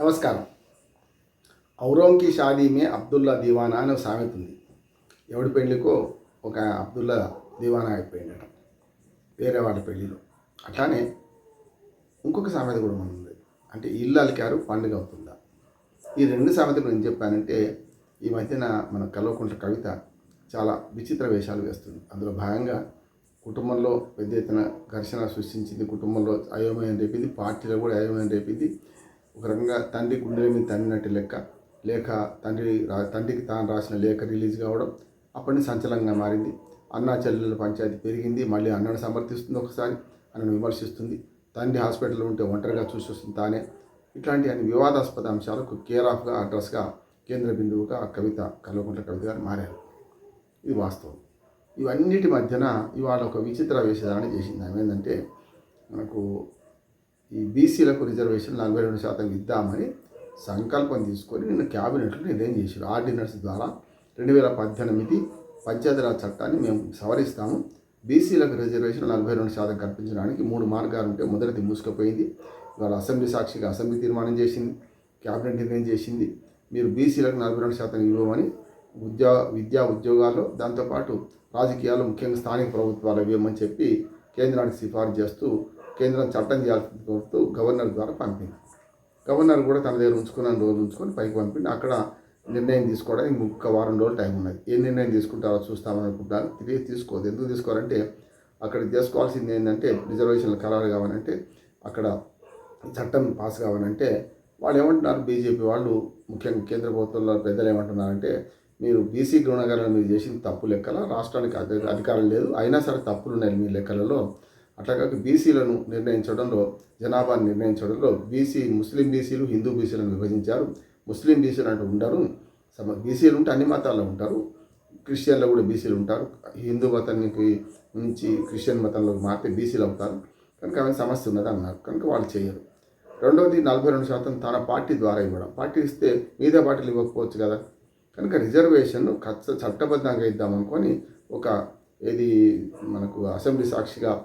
నమస్కారం. ఔరోం షాదీమే అబ్దుల్లా దీవానా అనే ఒక సామెత ఉంది. ఎవడి పెళ్ళికో ఒక అబ్దుల్లా దీవానా అయిపోయిందట వేరే వాళ్ళ పెళ్ళిలో. అట్లానే ఇంకొక సామెత కూడా ఉంది. అంటే ఇల్లు అలికారు పండుగ అవుతుందా? ఈ రెండు సామెతలు నేను చెప్పానంటే ఈ మధ్యన మన కల్వకుంట్ల కవిత చాలా విచిత్ర వేషాలు వేస్తుంది. అందులో భాగంగా కుటుంబంలో పెద్ద ఎత్తున ఘర్షణ సృష్టించింది కుటుంబంలో అయోమయం రేపింది పార్టీలో కూడా అయోమయం రేపింది ఒక రకంగా తండ్రి గుండెల మీద తండ్రినట్టు లెక్క లేఖ తండ్రి తండ్రికి తాను రాసిన లేఖ రిలీజ్ కావడం అప్పటి నుంచి సంచలనంగా మారింది. అన్నా చెల్లెల పంచాయతీ పెరిగింది మళ్ళీ అన్నను సమర్థిస్తుంది ఒకసారి అన్నను విమర్శిస్తుంది. తండ్రి హాస్పిటల్లో ఉంటే ఒంటరిగా చూసి వస్తుంది తానే. ఇట్లాంటి అన్ని వివాదాస్పద అంశాలకు కేర్ ఆఫ్గా అడ్రస్గా కేంద్ర బిందువుగా ఆ కవిత కల్వకుంట్ల కవిత గారు మారారు. ఇది వాస్తవం. ఇవన్నిటి మధ్యన ఇవాళ ఒక విచిత్ర వేషధారణ చేసింది ఆమె. ఏంటంటే మనకు ఈ బీసీలకు రిజర్వేషన్ నలభై రెండు శాతం ఇద్దామని సంకల్పం తీసుకొని నిన్న క్యాబినెట్లో నిర్ణయం చేశారు. ఆర్డినెన్స్ ద్వారా రెండు వేల పద్దెనిమిది పంచాయతీరాజ్ చట్టాన్ని మేము సవరిస్తాము. బీసీలకు రిజర్వేషన్ నలభై రెండు శాతం కల్పించడానికి మూడు మార్గాలు ఉంటే మొదటిది మూసుకుపోయింది. ఇవాళ అసెంబ్లీ సాక్షిగా అసెంబ్లీ తీర్మానం చేసింది. క్యాబినెట్ నిర్ణయం చేసింది. మీరు బీసీలకు నలభై రెండు శాతం ఇవ్వమని ఉద్యోగ విద్యా ఉద్యోగాల్లో దాంతోపాటు రాజకీయాలు ముఖ్యంగా స్థానిక ప్రభుత్వాలు ఇవ్వమని చెప్పి కేంద్రానికి సిఫార్సు చేస్తూ కేంద్రం చట్టం చేయాల్సింది కోరుతూ గవర్నర్ ద్వారా పంపింది. గవర్నర్ కూడా తన దగ్గర ఉంచుకున్న రోజు ఉంచుకొని పైకి పంపింది అక్కడ నిర్ణయం తీసుకోవడానికి ఇంకొక వారం రోజులు టైం ఉన్నది. ఏ నిర్ణయం తీసుకుంటారో చూస్తామని అనుకుంటాను. తిరిగి తీసుకోవద్దు ఎందుకు తీసుకోవాలంటే అక్కడ చేసుకోవాల్సింది ఏంటంటే రిజర్వేషన్లు ఖరారు కావాలంటే అక్కడ చట్టం పాస్ కావాలంటే వాళ్ళు ఏమంటున్నారు? బీజేపీ వాళ్ళు ముఖ్యంగా కేంద్ర ప్రభుత్వంలో పెద్దలు ఏమంటున్నారంటే మీరు బీసీ గుణగాలను మీరు చేసిన తప్పు లెక్కల రాష్ట్రానికి అధికారం లేదు. అయినా సరే తప్పులు ఉన్నాయి మీ లెక్కలలో. అట్లా కాక బీసీలను నిర్ణయించడంలో జనాభాను నిర్ణయించడంలో బీసీ ముస్లిం బీసీలు హిందూ బీసీలను విభజించారు. ముస్లిం బీసీలు అంటూ ఉండరు. సమ బీసీలు ఉంటే అన్ని మతాల్లో ఉంటారు. క్రిస్టియన్లో కూడా బీసీలు ఉంటారు. హిందూ మతానికి నుంచి క్రిస్టియన్ మతంలోకి మారితే బీసీలు అవుతారు. కనుక ఆమె సమస్య ఉన్నది అన్నారు. కనుక వాళ్ళు చేయరు. రెండవది నలభై రెండు శాతం తన పార్టీ ద్వారా ఇవ్వడం. పార్టీ ఇస్తే మిగతా పార్టీలు ఇవ్వకపోవచ్చు కదా. కనుక రిజర్వేషన్ ఖచ్చ చట్టబద్ధంగా ఇద్దామనుకొని ఒక ఏది మనకు అసెంబ్లీ సాక్షిగా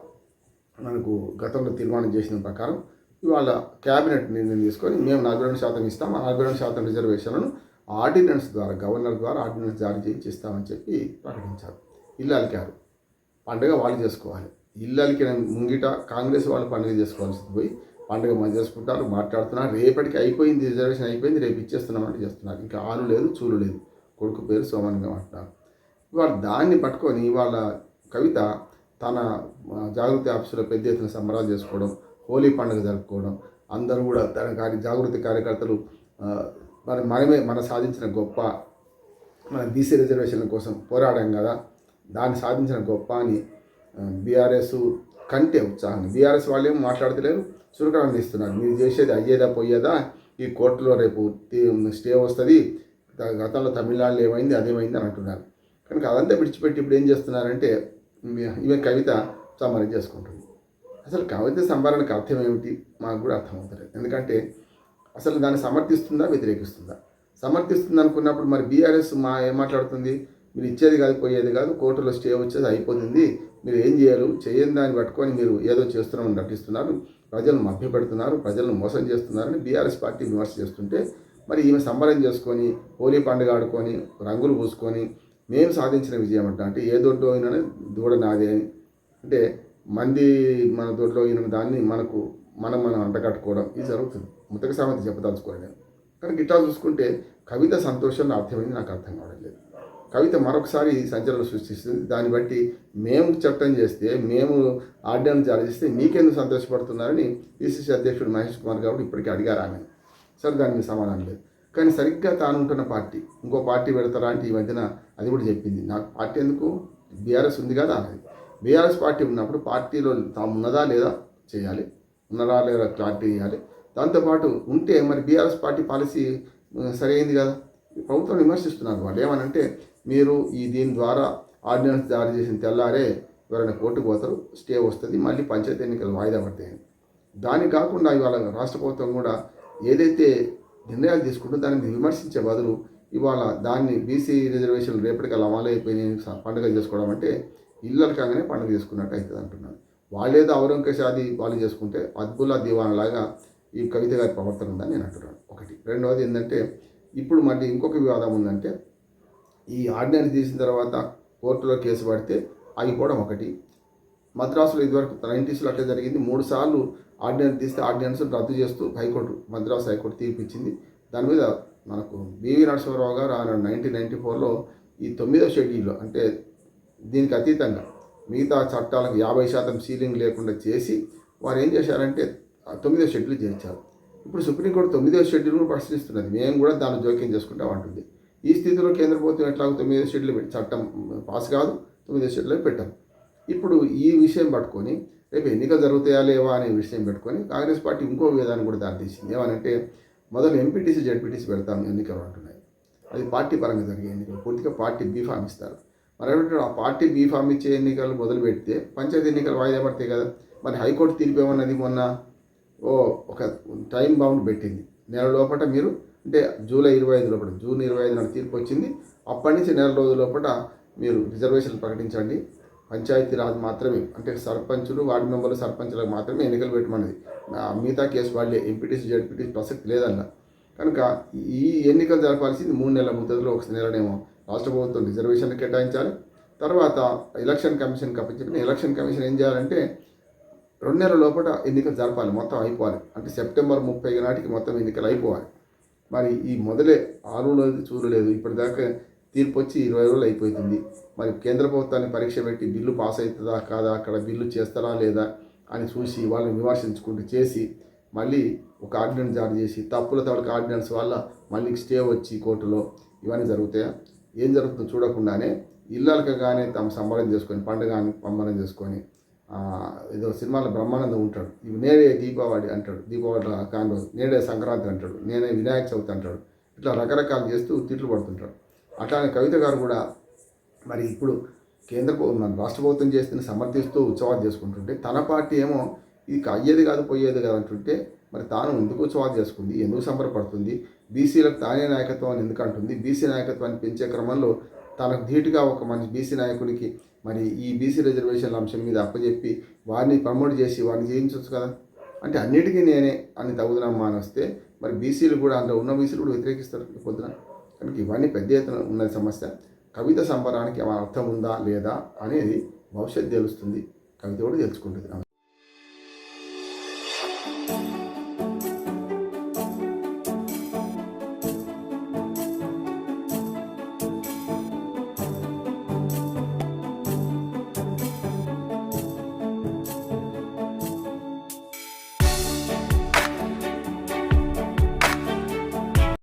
మనకు గతంలో తీర్మానం చేసిన ప్రకారం ఇవాళ క్యాబినెట్ నిర్ణయం తీసుకొని మేము నలభై రెండు శాతం ఇస్తాం. ఆ నలభై రెండు శాతం రిజర్వేషన్లను ఆర్డినెన్స్ ద్వారా గవర్నర్ ద్వారా ఆర్డినెన్స్ జారీ చేయించి ఇస్తామని చెప్పి ప్రకటించారు. ఇల్లు అలికారు. పండుగ వాళ్ళు చేసుకోవాలి. ఇల్లు అలికిన ముంగిట కాంగ్రెస్ వాళ్ళు పండుగ చేసుకోవాల్సింది పోయి పండుగ మంచి చేసుకుంటారు మాట్లాడుతున్నారు. రేపటికి అయిపోయింది రిజర్వేషన్ అయిపోయింది రేపు ఇచ్చేస్తున్నామంటే చేస్తున్నారు. ఇంకా ఆలు లేదు చూలు లేదు. కొడుకు పేరు సోమన్గా అంటున్నారు. ఇవాళ దాన్ని పట్టుకొని ఇవాళ కవిత తన జాగృతి ఆఫీసులో పెద్ద ఎత్తున సంబరాలు చేసుకోవడం హోలీ పండుగ జరుపుకోవడం అందరూ కూడా తన కార్య జాగృతి కార్యకర్తలు మరి మనమే మన సాధించిన గొప్ప మన బీసీ రిజర్వేషన్ల కోసం పోరాడాం కదా దాన్ని సాధించిన గొప్ప అని బీఆర్ఎస్ కంటే ఉత్సాహం. బీఆర్ఎస్ వాళ్ళు ఏం మాట్లాడతలేరు చురుకడం ఇస్తున్నారు మీరు చేసేది అయ్యేదా పోయేదా ఈ కోర్టులో రేపు స్టే వస్తుంది గతంలో తమిళనాడులో ఏమైంది అదేమైంది అని అంటున్నారు. కనుక అదంతా విడిచిపెట్టి ఇప్పుడు ఏం చేస్తున్నారంటే ఇవి- ఈమె కవిత సంబరం చేసుకుంటుంది. అసలు కవిత సంబరానికి అర్థం ఏమిటి? మాకు కూడా అర్థమవుతలేదు. ఎందుకంటే అసలు దాన్ని సమర్థిస్తుందా వ్యతిరేకిస్తుందా? సమర్థిస్తుంది అనుకున్నప్పుడు మరి బీఆర్ఎస్ మా ఏం మాట్లాడుతుంది? మీరు ఇచ్చేది కాదు పోయేది కాదు కోర్టులో స్టే వచ్చేది అయిపోయింది. మీరు ఏం చేయాలి? చేయని దాన్ని పట్టుకొని మీరు ఏదో చేస్తున్నామని నటిస్తున్నారు ప్రజలను మభ్యపెడుతున్నారు ప్రజలను మోసం చేస్తున్నారని బీఆర్ఎస్ పార్టీ విమర్శ చేస్తుంటే మరి ఈమె సంబరం చేసుకొని హోలీ పండుగ ఆడుకొని రంగులు పూసుకొని మేము సాధించిన విజయం అంట అంటే ఏ దొడ్డు అయినా దూడ నాదే అని అంటే మంది మన దొడ్లో అయిన దాన్ని మనకు మనం మనం అంటగట్టుకోవడం ఇది జరుగుతుంది. ముతక సామెత చెప్పదలుచుకోవాలి నేను. కనుక ఇట్లా చూసుకుంటే కవిత సంతోషంలో అర్థమైంది నాకు అర్థం కావడం లేదు. కవిత మరొకసారి సంచలనం సృష్టిస్తుంది. దాన్ని బట్టి మేము చట్టం చేస్తే మేము ఆర్డినెన్స్ జారీ చేస్తే మీకెందుకు సంతోషపడుతున్నారని పిసిసి అధ్యక్షుడు మహేష్ కుమార్ గారు ఇప్పటికీ అడిగారు ఆమె సరే దానికి సమాధానం లేదు. కానీ సరిగ్గా తానుంటున్న పార్టీ ఇంకో పార్టీ పెడతారా అంటే ఈ మధ్యన అది కూడా చెప్పింది. నాకు పార్టీ ఎందుకు? బీఆర్ఎస్ ఉంది కదా అనేది. బీఆర్ఎస్ పార్టీ ఉన్నప్పుడు పార్టీలో తాము ఉన్నదా లేదా చేయాలి. ఉన్నదా లేదా క్లారిటీ చేయాలి దాంతోపాటు ఉంటే మరి బీఆర్ఎస్ పార్టీ పాలసీ సరైంది కదా? ప్రభుత్వం విమర్శిస్తున్నారు వాళ్ళు. ఏమనంటే మీరు ఈ దీని ద్వారా ఆర్డినెన్స్ జారీ చేసిన తెల్లారే ఎవరైనా కోర్టు పోతారు స్టే వస్తుంది మళ్ళీ పంచాయతీ ఎన్నికలు వాయిదా పడతాయి దానికి కాకుండా ఇవాళ రాష్ట్ర ప్రభుత్వం కూడా ఏదైతే నిర్ణయాలు తీసుకుంటుందో దాన్ని విమర్శించే బదులు ఇవాళ దాన్ని బీసీ రిజర్వేషన్లు రేపటికల్లా అమలు అయిపోయినాయి పండుగ చేసుకోవడం అంటే ఇల్లు కాగానే పండుగ చేసుకున్నట్టు అవుతుంది అంటున్నాను వాళ్ళేదో ఔరంగ షాది వాళ్ళు చేసుకుంటే అద్భుల్లా దివాన్ లాగా ఈ కవిత గారి ప్రవర్తన ఉందని నేను అంటున్నాను. ఒకటి. రెండవది ఏంటంటే ఇప్పుడు మళ్ళీ ఇంకొక వివాదం ఉందంటే ఈ ఆర్డినెన్స్ తీసిన తర్వాత కోర్టులో కేసు పడితే ఆగిపోవడం ఒకటి. మద్రాసులో ఇదివరకు నైంటీస్లో అట్లా జరిగింది. మూడు సార్లు ఆర్డినెన్స్ తీస్తే ఆర్డినెన్స్ రద్దు చేస్తూ హైకోర్టు మద్రాసు హైకోర్టు తీర్పు ఇచ్చింది దాని మీద మనకు బివి నరసింహరావు గారు ఆయన నైన్టీన్ నైన్టీ ఫోర్లో ఈ తొమ్మిదో షెడ్యూల్లో అంటే దీనికి అతీతంగా మిగతా చట్టాలకు యాభై శాతం సీలింగ్ లేకుండా చేసి వారు ఏం చేశారంటే తొమ్మిదో షెడ్యూల్ చేర్చారు ఇప్పుడు సుప్రీంకోర్టు తొమ్మిదో షెడ్యూల్ను ప్రశ్నిస్తున్నది. మేము కూడా దాన్ని జోక్యం చేసుకుంటా అంటుంది. ఈ స్థితిలో కేంద్ర ప్రభుత్వం ఎట్లాగో తొమ్మిదో షెడ్యూల్ పెట్టి చట్టం పాస్ కాదు తొమ్మిదో షెడ్యూల్ పెట్టాం ఇప్పుడు ఈ విషయం పట్టుకొని రేపు ఎన్నికలు జరుగుతాయా లేవా అనే విషయం పెట్టుకొని కాంగ్రెస్ పార్టీ ఇంకో విధానం కూడా దారితీసింది. ఏమనంటే మొదలు ఎంపీటీసీ జడ్పీటీసీ పెడతాం ఎన్నికలు అంటున్నాయి. అది పార్టీ పరంగా జరిగే ఎన్నికలు. పూర్తిగా పార్టీ బీఫామ్ ఇస్తారు. మరి ఆ పార్టీ బీఫామ్ ఇచ్చే ఎన్నికలు మొదలు పెడితే పంచాయతీ ఎన్నికలు వాయిదా పడతాయి కదా మరి హైకోర్టు తీర్పు ఏమన్నది మొన్న? ఓ ఒక టైం బౌండ్ పెట్టింది. నెల లోపల మీరు అంటే జూలై ఇరవై ఐదు లోపల జూన్ ఇరవై ఐదు నాడు తీర్పు వచ్చింది. అప్పటి నుంచి నెల రోజుల లోపల మీరు రిజర్వేషన్ ప్రకటించండి. పంచాయతీ రాజ్ మాత్రమే అంటే సర్పంచులు వార్డు మెంబర్లు సర్పంచులకు మాత్రమే ఎన్నికలు పెట్టమన్నది. ఆ మిగతా కేసు వాళ్ళే ఎంపీటీసీ జడ్పీటీసీ ప్రసక్తి లేదన్న. కనుక ఈ ఎన్నికలు జరపాల్సింది మూడు నెలల ముద్దలో ఒక నెలనేమో. రాష్ట్ర ప్రభుత్వం రిజర్వేషన్లు కేటాయించాలి. తర్వాత ఎలక్షన్ కమిషన్ అప్పచెప్పిన ఎలక్షన్ కమిషన్ ఏం చేయాలంటే రెండు నెలల లోపల ఎన్నికలు జరపాలి మొత్తం అయిపోవాలి. అంటే సెప్టెంబర్ ముప్పై నాటికి మొత్తం ఎన్నికలు అయిపోవాలి. మరి ఈ మొదలే ఆరు లేదు చూడలేదు ఇప్పటిదాకా తీర్పు వచ్చి ఇరవై రోజులు అయిపోతుంది మరి కేంద్ర ప్రభుత్వాన్ని పరీక్ష పెట్టి బిల్లు పాస్ అవుతుందా కాదా అక్కడ బిల్లు చేస్తారా లేదా అని చూసి వాళ్ళని విమర్శించుకుంటూ చేసి మళ్ళీ ఒక ఆర్డినెన్స్ జారీ చేసి తప్పుల తడక ఆర్డినెన్స్ వల్ల మళ్ళీ స్టే వచ్చి కోర్టులో. ఇవన్నీ జరుగుతాయా? ఏం జరుగుతుందో చూడకుండానే ఇళ్ళకగానే తమ సంబరం చేసుకొని పండుగ సంబరం చేసుకొని ఏదో సినిమాలో బ్రహ్మానందం ఉంటాడు. ఇవి నేడే దీపావళి అంటాడు దీపావళి కాని నేడే సంక్రాంతి అంటాడు నేనే వినాయక చవితి అంటాడు. ఇట్లా రకరకాలు చేస్తూ తిట్లు పడుతుంటాడు. అట్లానే కవిత గారు కూడా మరి ఇప్పుడు కేంద్ర మన రాష్ట్ర ప్రభుత్వం చేస్తున్న సమర్థిస్తూ ఉత్సవాలు చేసుకుంటుంటే తన పార్టీ ఏమో ఇది అయ్యేది కాదు పోయేది కాదు అంటుంటే మరి తాను ఎందుకు ఉత్సవాలు చేసుకుంది ఎందుకు సంబరపడుతుంది బీసీలకు తానే నాయకత్వం అని ఎందుకు అంటుంది బీసీ నాయకత్వాన్ని పెంచే క్రమంలో తనకు ధీటుగా ఒక మంచి బీసీ నాయకునికి మరి ఈ బీసీ రిజర్వేషన్ల అంశం మీద అప్పచెప్పి వారిని ప్రమోట్ చేసి వారిని చేయించవచ్చు కదా? అంటే అన్నిటికీ నేనే అని తగుదనమ్మా అని వస్తే మరి బీసీలు కూడా అందులో ఉన్న బీసీలు కూడా వ్యతిరేకిస్తారు పొద్దున. కనుక ఇవన్నీ పెద్ద ఎత్తున ఉన్న సమస్య. కవిత సంబరానికి ఏమైనా అర్థం ఉందా లేదా అనేది భవిష్యత్తు తెలుస్తుంది. కవిత కూడా తెలుసుకుంటుంది.